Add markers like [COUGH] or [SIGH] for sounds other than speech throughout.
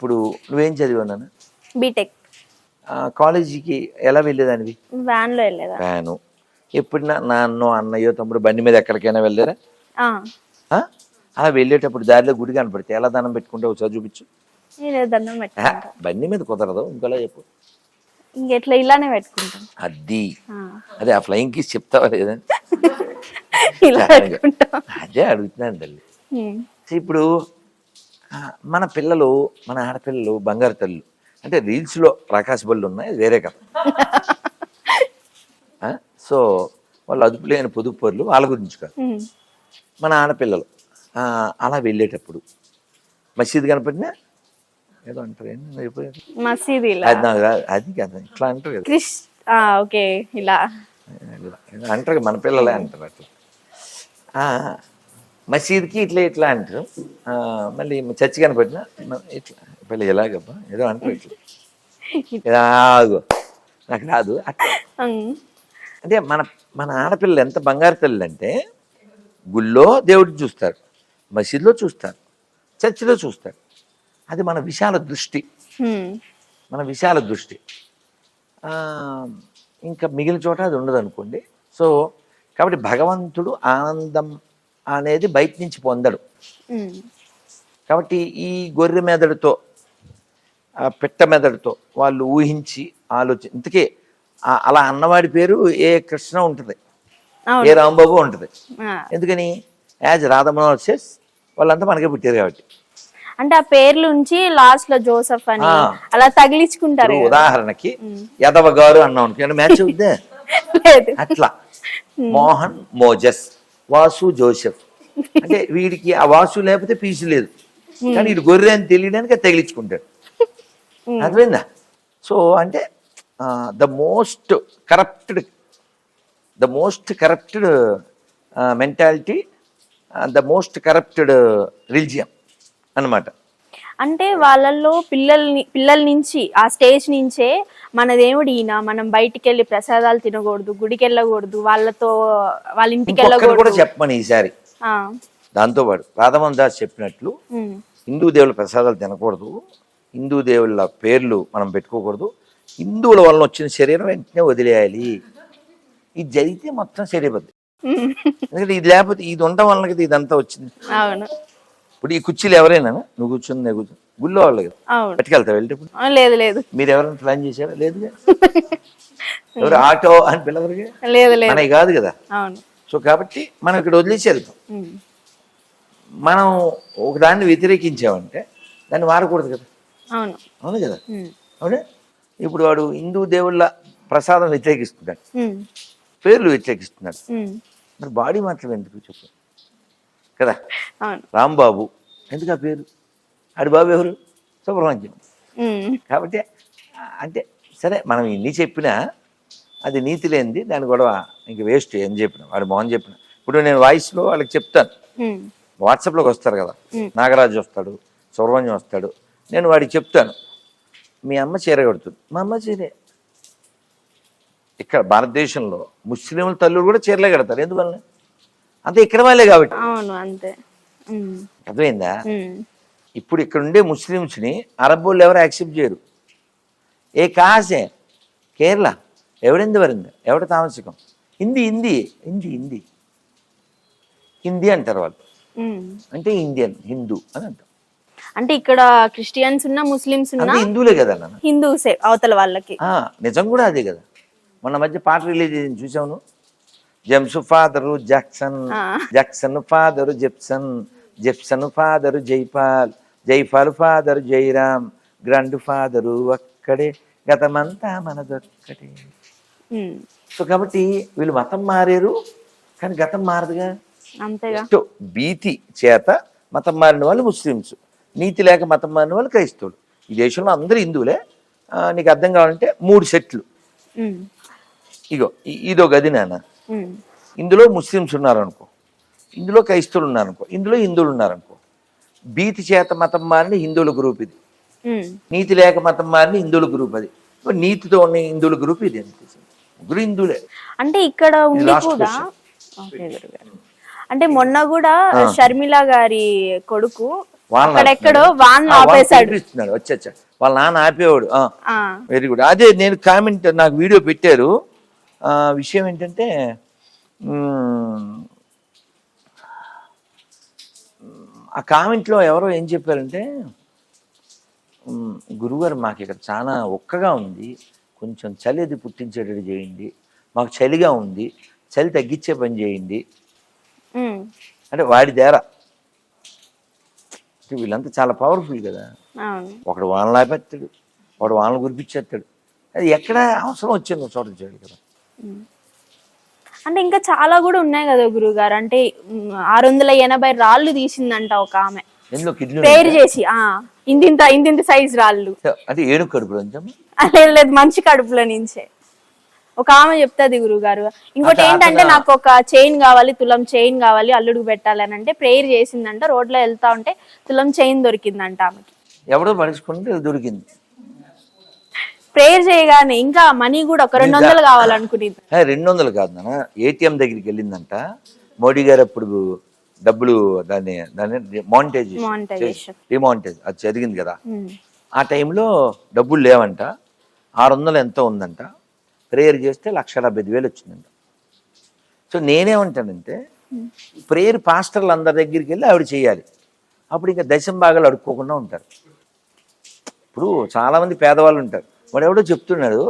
ఇప్పుడు నువ్వేం చదివావు నాన్న? బీటెక్ కాలేజీకి ఎలా వెళ్ళేదానివి? వ్యాన్లో వెళ్ళేదా? వ్యాను ఎప్పుడైనా నాన్నో అన్నయ్యో తమ్ముడు బండి మీద ఎక్కడికైనా వెళ్ళారా? అలా వెళ్ళేటప్పుడు దారిలో గుడి కనపడితే ఎలా దండం పెట్టుకుంటే ఒకసారి చూపించు. బండి మీద కుదరదు ఇంకోలా చెప్పు. ఇంకెట్లా ఇలానే పెట్టుకుంటాం. అది. అదే ఆ ఫ్లయింగ్ కిస్ చెప్తావా లేదా? [LAUGHS] అదే అడుగుతున్నాను తల్లి. ఇప్పుడు మన పిల్లలు మన ఆడపిల్లలు బంగారు తల్లు అంటే రీల్స్లో ప్రకాశ బళ్ళు ఉన్నాయి వేరే కథ. [LAUGHS] సో వాళ్ళు అదుపు లేని పొదుపు పరులు వాళ్ళ గురించి కాదు. మన ఆడపిల్లలు. అలా వెళ్ళేటప్పుడు మసీద్ కనపడినా ఏదో అంటారు మసీదు అది కదా ఇట్లా అంటారు కదా. ఓకే ఇలా. అంటారు మన పిల్లలే అంటారు అట్లా. మసీద్కి ఇట్లా ఇట్లా అంటారు. మళ్ళీ చర్చి కనపడినా ఇట్లా పిల్ల ఎలాగబ్బా? ఏదో అంటారు ఇట్లా. ఇలాగో నాకు రాదు. అంటే మన మన ఆడపిల్లలు ఎంత బంగారు తల్లి అంటే గుళ్ళో దేవుడిని చూస్తారు మసీదులో చూస్తారు చర్చిలో చూస్తారు. అది మన విశాల దృష్టి. మన విశాల దృష్టి. ఇంకా మిగిలిన చోట అది ఉండదు అనుకోండి సో కాబట్టి భగవంతుడు ఆనందం అనేది బయట నుంచి పొందడు. కాబట్టి ఈ గొర్రె మెదడుతో ఆ పిట్ట మెదడుతో వాళ్ళు ఊహించి ఆలోచి ఇంతకీ అలా అన్నవాడి పేరు ఏ కృష్ణ ఉంటుంది. ఏ రాంబాబు ఉంటుంది. ఎందుకని? యాజ్ రాధమనోసెస్ వాళ్ళంతా మనకే పుట్టారు కాబట్టి. అంటే ఆ పేర్లు ఉంచి లాస్ట్లో జోసఫ్ అని. అలా తగిలించుకుంటారు. ఉదాహరణకి యదవ గారు అన్నాం మ్యాచ్ అవుద్దే? [LAUGHS] అట్లా. మోహన్ మోజస్. వాసు జోసెఫ్. అంటే వీడికి ఆ వాసు లేకపోతే పీసు లేదు. కానీ వీడు గొర్రె అని తెలియడానికి తగిలించుకుంటాడు. అర్థమైందా? సో అంటే the most corrupted the most corrupted mentality the most corrupted religion అన్నమాట. అంటే వాళ్ళల్లో పిల్లల్ని పిల్లల నుంచి ఆ స్టేజ్ నుంచే మన దేవుడు ఈయన మనం బయటికి వెళ్ళి ప్రసాదాలు తినకూడదు గుడికి వెళ్ళకూడదు వాళ్ళతో వాళ్ళ ఇంటికి వెళ్ళకూడదు చెప్పమని ఈసారి. ఆ, దాంతోపాటు రాధమోహన్ దాస్ చెప్పినట్లు హిందూ దేవుళ్ళ ప్రసాదాలు తినకూడదు హిందూ దేవుళ్ళ పేర్లు మనం పెట్టుకోకూడదు హిందువుల వలన వచ్చిన శరీరం వెంటనే వదిలేయాలి. ఇది జరిగితే మొత్తం సరిపోద్ది. ఎందుకంటే ఇది లేకపోతే ఇది ఉండడం వలన ఇదంతా వచ్చింది. అవును. ఇప్పుడు ఈ కుర్చీలు ఎవరైనా నువ్వు కూర్చుని నేను కూర్చుని గుళ్ళో వాళ్ళు కదా. పట్టుకెళ్తావు వెళ్ళేటప్పుడు లేదు లేదు. మీరు ఎవరైనా ప్లాన్ చేశారా? లేదు ఎవరు ఆటో అని పిల్లవరికి లేదు లేదు. మనకి కాదు కదా. సో కాబట్టి మనం ఇక్కడ వదిలేసి వెళ్తాం మనం ఒకదాన్ని వ్యతిరేకించామంటే దాన్ని వాడకూడదు కదా. అవును. అవును కదా. అవునే? ఇప్పుడు వాడు హిందూ దేవుళ్ళ ప్రసాదం వ్యతిరేకిస్తున్నాడు. పేర్లు వ్యతిరేకిస్తున్నాడు. మరి బాడీ మాత్రం ఎందుకు చెప్పు? కదా? రాంబాబు. ఎందుకు ఆ పేరు? ఆడి బాబు ఎవరు? సుబ్రహ్మణ్యం. కాబట్టి అంటే సరే మనం ఇన్ని చెప్పినా అది నీతి లేనిది దాని గొడవ ఇంక వేస్ట్ ఏం చెప్పిన. వాడు మోహన్ చెప్పిన. ఇప్పుడు నేను వాయిస్లో వాళ్ళకి చెప్తాను. వాట్సాప్లోకి వస్తారు కదా? నాగరాజు వస్తాడు సుబ్రహ్మణ్యం వస్తాడు. నేను వాడికి చెప్తాను. మీ అమ్మ చీర కడుతుంది. మా అమ్మ చీరే. ఇక్కడ భారతదేశంలో ముస్లింల తల్లులు కూడా చీరలే కడతారు. ఎందువల్ల? అంతే ఇక్కడ వాళ్ళే కాబట్టి. అవును అంతే. అర్థమైందా? ఇప్పుడు ఇక్కడ ఉండే ముస్లిమ్స్ని అరబ్ వాళ్ళు ఎవరు యాక్సెప్ట్ చేయరు. ఏ కాసే కేరళ. ఎవడింది వరింది? ఎవడ తామసికం? హిందీ హిందీ హిందీ హిందీ. హిందీ అంటారు వాళ్ళు. అంటే ఇండియన్ హిందూ అని అంటారు. అంటే ఇక్కడ క్రిస్టియన్స్ ఉన్నా ముస్లిమ్స్ ఉన్నా హిందువులే కదా హిందూసే అవతల వాళ్ళకి. నిజం కూడా అదే కదా. మొన్న మధ్య పాట release చూసావును James father Jackson. Jackson father Jepson. Jepson father Jaipal. Jaipal father Jairam. Grandfather ఒక్కడే. గతమంతా మనదొక్కడే సో కాబట్టి వీళ్ళు మతం మారారు కానీ గతం మారదుగా. భీతి చేత మతం మారిన వాళ్ళు ముస్లిమ్స్. నీతి లేక మతం మారిన వాళ్ళు క్రైస్తవులు. ఈ దేశంలో అందరూ హిందువులే. నీకు అర్థం కావాలంటే మూడు సెట్లు. ఇగో ఇదో గది నాన్న. ఇందులో ముస్లిమ్స్ ఉన్నారనుకో ఇందులో క్రైస్తవులు ఉన్నారనుకో ఇందులో హిందువులు ఉన్నారనుకో భీతి చేత మతం మారిన హిందువుల గ్రూప్ ఇది. నీతి లేక మతం మారిన హిందువుల గ్రూప్ అది. నీతితో ఉన్న హిందువుల గ్రూప్ ఇది ముగ్గురు హిందువులే. అంటే ఇక్కడ ఉండి కూడా. అంటే మొన్న కూడా షర్మిల గారి కొడుకు అక్కడెక్కడో వాళ్ళని ఆపేశాడు. వచ్చా వాళ్ళ నాన్న ఆపేవాడు. వెరీ గుడ్ అదే నేను కామెంట్ నాకు వీడియో పెట్టారు. విషయం ఏంటంటే ఆ కామెంట్లో ఎవరో ఏం చెప్పారంటే గురుగారు మాకు ఇక్కడ చాలా ఒక్కగా ఉంది కొంచెం చలి అది పుట్టించేటట్టు చేయండి మాకు చలిగా ఉంది చలి తగ్గించే పని చేయండి. అంటే వాడి దేరా వీళ్ళంతా చాలా పవర్ఫుల్ కదా. ఒకడు వానలు ఆపేస్తాడు ఒకడు వానలు కురిపించేస్తాడు. అది ఎక్కడ అవసరం వచ్చింది చోట చేయాలి కదా. అంటే ఇంకా చాలా కూడా ఉన్నాయి కదా గురుగారు అంటే ఉమ్, ఆరు వందల ఎనభై రాళ్ళు తీసిందంట ఒక ఆమె. ప్రేయర్ చేసి ఆ ఇంతింత ఇంతింత సైజ్ రాళ్ళు. అంటే ఏనుగు కడుపులో లేదు లేదు మంచి కడుపులో నుంచే. ఒక ఆమె చెప్తాది గురుగారు ఇంకోటి ఏంటంటే నాకు ఒక చైన్ కావాలి తులం చైన్ కావాలి అల్లుడికి పెట్టాలి అని అంటే ప్రేయర్ చేసిందంట. రోడ్లో వెళ్తా ఉంటే తులం చైన్ దొరికిందంట ఆమెకి. ఎవడో పడుచుకుంటే దొరికింది. ప్రేయర్ చేయగానే ఇంకా మనీ కూడా ఒక రెండు వందలు కావాలనుకునేది. హే, రెండు వందలు కాదు నాన్న. ఏటీఎం దగ్గరికి వెళ్ళిందంట. మోడీ గారు అప్పుడు డబ్బులు దాన్ని దాన్ని Monetization. డిమానిటైజ్ అది జరిగింది కదా. ఆ టైంలో డబ్బులు లేవంట. ఆరు వందలు ఎంతో ఉందంట. ప్రేయర్ చేస్తే లక్ష డెబ్బై ఐదు వేలు వచ్చిందంట. సో నేనేమంటానంటే ప్రేయర్ పాస్టర్లు అందరి దగ్గరికి వెళ్ళి ఆవిడ చేయాలి. అప్పుడు ఇంకా దశం భాగాలు అడుక్కోకుండా ఉంటారు. ఇప్పుడు చాలామంది పేదవాళ్ళు ఉంటారు. వాడు ఎవడో చెప్తున్నాడు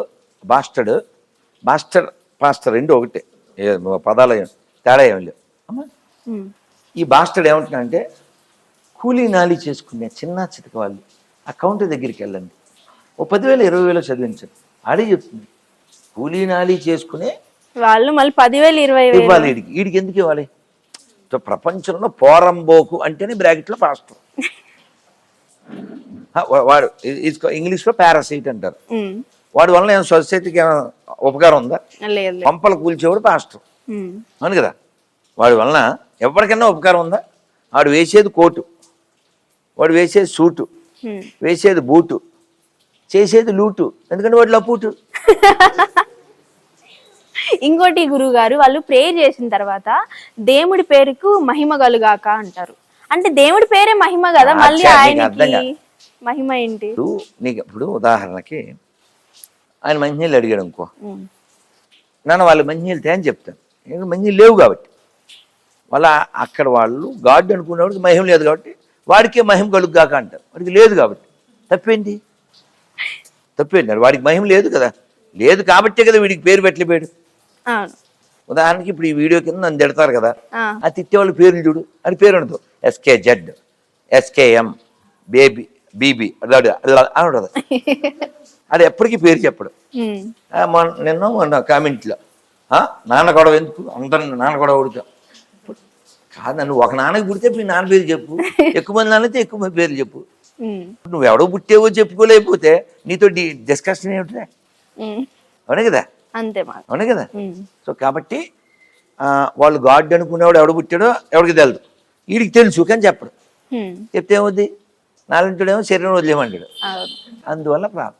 బాస్టర్డ్ బాస్టర్ పాస్టర్ రెండు ఒకటే. పదాలు తేడా ఏం లేవు. అమ్మా. ఈ బాస్టర్డ్ ఏమంటున్నాడంటే కూలీ నాలి చేసుకునే చిన్న చితక వాళ్ళు ఆ కౌంటర్ దగ్గరికి వెళ్ళండి. ఓ పదివేలు ఇరవై వేలు చదివించండి. ఆడే చెప్తుంది. కూలీ నాలి చేసుకునే వాళ్ళు మళ్ళీ పదివేలు ఇరవై వేలు. ఇవ్వాలి వీడికి వీడికి ఎందుకు ఇవ్వాలి? ప్రపంచంలో పోరంబోకు అంటేనే బ్రాకెట్లో పాస్టర్. [LAUGHS] వాడు ఇంగ్లీష్లో పారాసైట్ అంటారు. వాడి వల్ల ఏమైనా సొసైటీకి ఏమైనా ఉపకారం ఉందా? పంపలు కూల్చేవాడు పాస్టర్. అవును కదా? వాడి వలన ఎవరికైనా ఉపకారం ఉందా? వాడు వేసేది కోటు. వాడు వేసేది సూటు. వేసేది బూటు. చేసేది లూటు. ఎందుకంటే వాడు లపూటు [LAUGHS] ఇంకోటి గురువు గారు వాళ్ళు ప్రేయర్ చేసిన తర్వాత దేవుడి పేరుకు మహిమ కలుగాక అంటారు. అంటే దేవుడి పేరే మహిమ కదా మళ్ళీ ఆయనకి? మహిమ ఏంటి? ఇప్పుడు నీకు ఇప్పుడు ఉదాహరణకి ఆయన మంచినీళ్ళు అడిగాడు అనుకో. నన్ను వాళ్ళు మంచినీళ్ళు తే అని చెప్తాను ఎందుకంటే మంచినీళ్ళు లేవు కాబట్టి. వాళ్ళ అక్కడ వాళ్ళు గాడ్ అనుకునేవాడికి మహిమ లేదు కాబట్టి వాడికే మహిమ కలుగుగాక అంటారు. వాడికి లేదు కాబట్టి. తప్పేంటి? తప్పేంటి? వాడికి మహిమ లేదు కదా. లేదు కాబట్టే కదా వీడికి పేరు పెట్టలేపాడు అవును. ఉదాహరణకి ఇప్పుడు ఈ వీడియో కింద నన్ను తిడతారు కదా. ఆ, తిట్టే వాళ్ళ పేర్లు చూడు. అని పేరు ఉండదు. S K Z S K M baby Bibi. అని ఉండదు [LAUGHS] అది ఎప్పటికీ పేరు చెప్పడు. నిన్న మొన్న కామెంట్లో. నాన్న గొడవ ఎందుకు? అందరిని నాన్న గొడవ ఉడతా కాదు ఒక నాన్నకి పుడితే మీ నాన్న పేరు చెప్పు. [LAUGHS] ఎక్కువ మంది నాన్నైతే ఎక్కువ మంది పేర్లు చెప్పు. నువ్వు ఎవడో పుట్టేవో చెప్పుకోలేకపోతే నీతో డిస్కషన్ ఏమిటి. అవునే కదా? అంతే అవునే కదా? సో కాబట్టి వాళ్ళు గాడ్ అనుకునేవాడు ఎవడు పుట్టాడో ఎవడికి తెలియదు వీడికి తెలుసు కానీ చెప్పడు. చెప్తే ఏమవుద్ది? నాలుంటాడేమో శరీరం వదిలేమంటాడు. అందువల్ల ప్రాబ్లం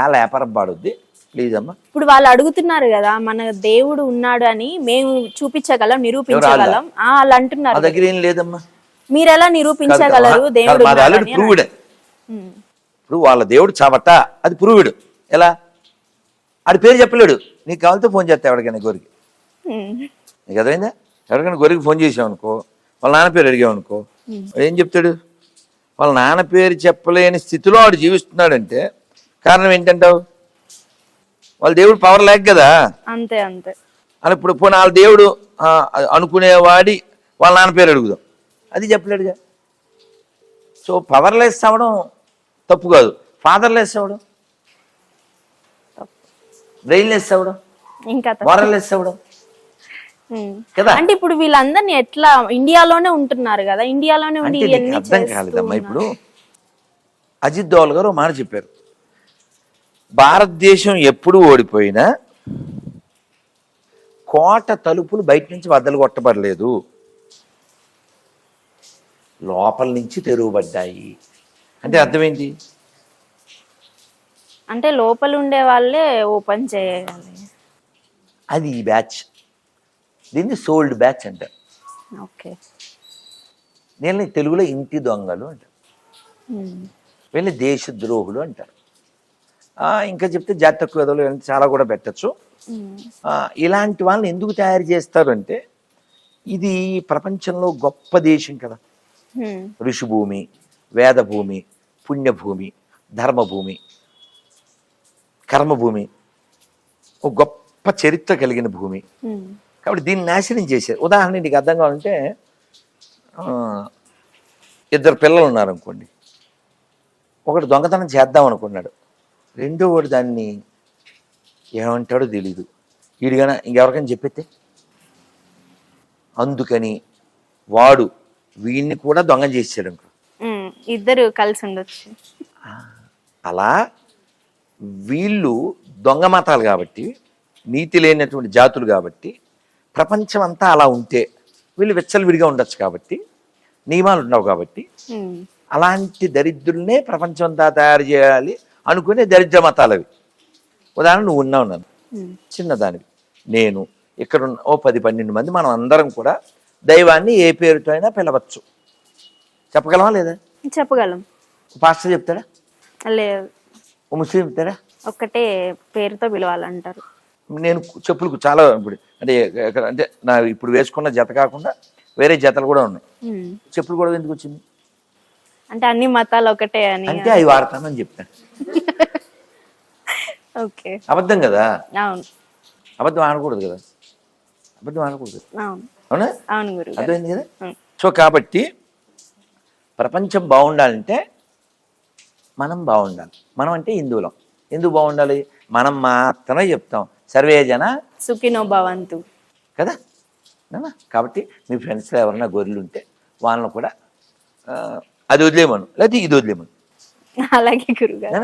ఆ లేపరం పాడుద్ది. ప్లీజ్ అమ్మా ఇప్పుడు వాళ్ళు అడుగుతున్నారు కదా మన దేవుడు ఉన్నాడు అని మేము చూపించగలం నిరూపించగలం. వాళ్ళు అంటున్నారు దగ్గర ఏం లేదమ్మా? మీరు ఎలా నిరూపించగలరు దేవుడు ప్రూవ్డ్ ఇప్పుడు వాళ్ళ దేవుడు చవట అది ప్రూవ్డ్ ఎలా? ఆడి పేరు చెప్పలేడు. నీకు కావాలితే ఫోన్ చేస్తా ఎవరికైనా గోరికి. నీకు అర్థమైందా? ఎవరికైనా గోరికి ఫోన్ చేసావు అనుకో వాళ్ళ నాన్న పేరు అడిగావు అనుకో ఏం చెప్తాడు? వాళ్ళ నాన్న పేరు చెప్పలేని స్థితిలో వాడు జీవిస్తున్నాడంటే కారణం ఏంటంటావు? వాళ్ళ దేవుడు పవర్ లేక కదా? అంతే అంతే. అని ఇప్పుడు పోనీ వాళ్ళ దేవుడు అనుకునేవాడి వాళ్ళ నాన్న పేరు అడుగుదాం. అది చెప్పలేడుగా. సో పవర్లెస్ అవ్వడం తప్పు కాదు. ఫాదర్లెస్ అవ్వడం బ్రెయిన్లెస్ అవ్వడం ఇంకా మోరల్లెస్ అవ్వడం. కదా? అంటే ఇప్పుడు వీళ్ళందరినీ ఎట్లా ఇండియాలోనే ఉంటున్నారు కదా ఇండియాలోనే ఉండి అర్థం కాలేదమ్మా. ఇప్పుడు అజిత్ దోవల్ గారు మాట చెప్పారు. భారతదేశం ఎప్పుడు ఓడిపోయినా కోట తలుపులు బయట నుంచి వద్దలు కొట్టబడలేదు. లోపల నుంచి తెరువబడ్డాయి అంటే అర్థం ఏంటి అంటే లోపల ఉండే వాళ్ళే ఓపెన్ చేయగలి అది ఈ బ్యాచ్. దీన్ని సోల్డ్ బ్యాచ్ అంటారు. ఓకే. నేను తెలుగులో ఇంటి దొంగలు అంటారు. వీళ్ళని దేశద్రోహులు అంటారు. ఇంకా చెప్తే జాతి తక్కువ ఎదలు ఇలాంటి చాలా కూడా పెట్టచ్చు. ఇలాంటి వాళ్ళని ఎందుకు తయారు చేస్తారు అంటే ఇది ప్రపంచంలో గొప్ప దేశం కదా. ఋషిభూమి వేదభూమి పుణ్యభూమి ధర్మభూమి కర్మభూమి ఒక గొప్ప చరిత్ర కలిగిన భూమి. కాబట్టి దీన్ని నాశనం చేశారు. ఉదాహరణ నీకు అర్థం కావాలంటే ఇద్దరు పిల్లలు ఉన్నారు అనుకోండి ఒకడు దొంగతనం చేద్దాం అనుకున్నాడు. రెండో వాడు దాన్ని ఏమంటాడో తెలీదు. వీడిగాన ఇంకెవరికైనా చెప్పేస్తే? అందుకని వాడు వీడిని కూడా దొంగ చేసాడు అనుకో. ఇద్దరు కలిసి ఉండొచ్చు. అలా వీళ్ళు దొంగ మతాలు కాబట్టి నీతి లేనటువంటి జాతులు కాబట్టి ప్రపంచం అంతా అలా ఉంటే వీళ్ళు విచ్చలవిడిగా ఉండొచ్చు కాబట్టి నియమాలు ఉండవు కాబట్టి. అలాంటి దరిద్రుల్నే ప్రపంచం అంతా తయారు చేయాలి అనుకునే దరిద్ర మతాలు అవి ఉదాహరణ నువ్వు ఉన్నావు నన్ను. చిన్నదానివి. నేను ఇక్కడ ఉన్న ఓ పది పన్నెండు మంది మనం అందరం కూడా దైవాన్ని ఏ పేరుతో అయినా పిలవచ్చు. చెప్పగలమా లేదా? చెప్పగలం. పాస్టర్ చెప్తాడా? లేదు. ఓ ముస్లిం చెప్తాడా? ఒక్కటే పేరుతో పిలవాలంటారు. నేను చెప్పులకు చాలా ఇప్పుడు అంటే అంటే నా ఇప్పుడు వేసుకున్న జత కాకుండా వేరే జతలు కూడా ఉన్నాయి. చెప్పులు కూడా ఎందుకు వచ్చింది? అంటే అన్ని మతాలు ఒకటే అని అంటే అవి వాడతానని చెప్పాను [LAUGHS] ఓకే. అబద్ధం కదా? అవును. అబద్ధం ఆడకూడదు కదా? అబద్ధం ఆడకూడదు. అవును. అవునా? గురువు అర్థమైంది కదా? సో కాబట్టి ప్రపంచం బాగుండాలంటే మనం బాగుండాలి. మనం అంటే హిందువులం. ఎందుకు బాగుండాలి? మనం మాత్రమే చెప్తాం. సర్వే జన? సుఖినో భవంతు. కదా? కాబట్టి మీ ఫ్రెండ్స్లో ఎవరైనా గొర్రెలు ఉంటే వాళ్ళని కూడా అది వదిలేమను. లేకపోతే ఇది వదిలేమను. అలాగే గురుగారు?